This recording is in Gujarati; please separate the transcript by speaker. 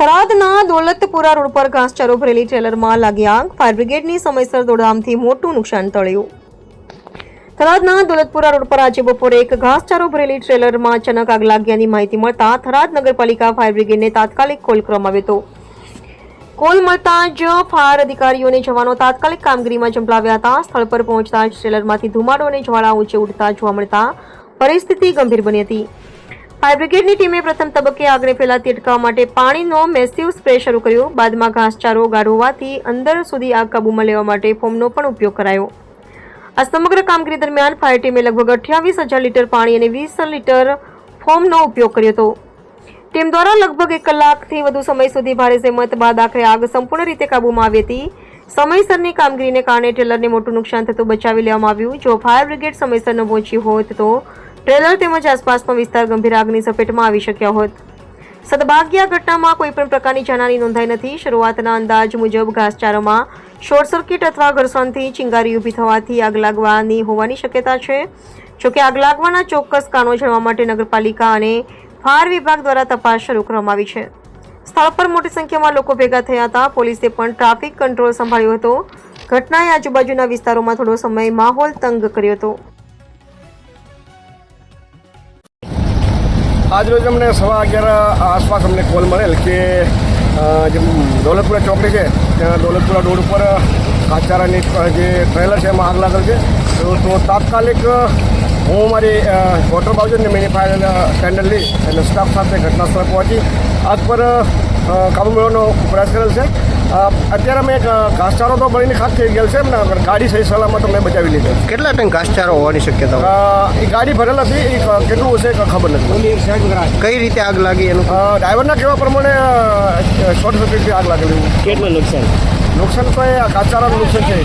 Speaker 1: થરાદના દોલતપુરા રોડ પર ઘાસચારો ભરેલી ટ્રેલરમાં લાગી આગ. ફાયર બ્રિગેડની સમયસર દોડધામથી મોટું નુકસાન ટળ્યું. થરાદના દોલતપુરા રોડ પર આજે બપોરે એક ઘાસચારો ભરેલી ટ્રેલરમાં અચાનક આગ લાગ્યાની માહિતી મળતા થરાદ નગરપાલિકા ફાયર બ્રિગેડને તાત્કાલિક કોલ કરવામાં આવ્યો હતો. કોલ મળતા જ ફાયર અધિકારીઓને જવાનો તાત્કાલિક કામગીરીમાં ઝંપલાવ્યા હતા. સ્થળ પર પહોંચતા જ ટ્રેલરમાંથી ધુમાડો અને જ્વાળા ઊંચે ઉઠતા જોવા મળતા પરિસ્થિતિ ગંભીર બની હતી. ફાયર બ્રિગેડની ટીમે પ્રથમ તબક્કે આગને ફેલાતી અટકાવવા માટે પાણીનો મેસિવ સ્પ્રે શરૂ કર્યો. બાદમાં ઘાસચારો ગાઢ હોવાથી અંદર સુધી આગ કાબૂમાં લેવા માટે ફોર્મનો પણ ઉપયોગ કરાયો. આ સમગ્ર કામગીરી દરમિયાન ફાયર ટીમે લગભગ અઠ્યાવીસ હજાર લીટર પાણી અને વીસ લીટર ફોર્મનો ઉપયોગ કર્યો હતો. ટીમ દ્વારા લગભગ એક કલાકથી વધુ સમય સુધી ભારે જહેમત બાદ આખરે આગ સંપૂર્ણ રીતે કાબૂમાં આવી હતી. સમયસરની કામગીરીને કારણે ટ્રેલરને મોટું નુકસાન થતું બચાવી લેવામાં આવ્યું. જો ફાયર બ્રિગેડ સમયસર ન પહોંચી હોત તો ટ્રેલર તેમજ આસપાસનો વિસ્તાર ગંભીર આગની ઝપેટમાં આવી શક્યા હોત. સદભાગ્ય ઘટનામાં કોઈપણ પ્રકારની જાનહાની નોંધાઈ નથી. શરૂઆતના અંદાજ મુજબ ઘાસચારામાં શોર્ટ સર્કિટ અથવા ઘર્ષણથી ચિંગારી ઊભી થવાથી આગ લાગવાની હોવાની શક્યતા છે. જોકે આગ લાગવાના ચોક્કસ કારણો જાણવા માટે નગરપાલિકા અને ફાયર વિભાગ દ્વારા તપાસ શરૂ કરવામાં આવી છે. સ્થળ પર મોટી સંખ્યામાં લોકો ભેગા થયા હતા. પોલીસે પણ ટ્રાફિક કંટ્રોલ સંભાળ્યો હતો. ઘટનાએ આજુબાજુના વિસ્તારોમાં થોડો સમય માહોલ તંગ કર્યો હતો.
Speaker 2: આજ રોજ અમને સવા અગિયાર આસપાસ અમને કોલ મળેલ કે જે દોલતપુરા ચોકડી છે, ત્યાં દોલતપુરા રોડ ઉપર કાચારાની જે ટ્રેલર છે, એમાં આગ લાગેલ છે. તો તાત્કાલિક હું મારી વોટર બાજુ ને મેની ફાયર ટેન્ડર લઈ અને સ્ટાફ સાથે ઘટના સ્થળે પહોંચી. આગ પર કાબુ મેળવવાનો પ્રયાસ કરેલ છે. અત્યારે અમે ઘાસચારો તો બળીને ખાસ થઈ ગયેલ છે એમને પણ ગાડી સહી સલામત અમે બચાવી લીધી
Speaker 3: કેટલા ટન ઘાસચારો હોવાની શક્યતા
Speaker 2: એ ગાડી ભરેલ હતી એ કેટલું હશે ખબર નથી.
Speaker 3: કઈ રીતે આગ લાગી એનું?
Speaker 2: ડ્રાઈવરના કહેવા પ્રમાણે શોર્ટ સર્કિટથી આગ લાગેલી
Speaker 4: કેટલું નુકસાન?
Speaker 2: નુકસાન તો એ ઘાસચારાનું નુકસાન છે.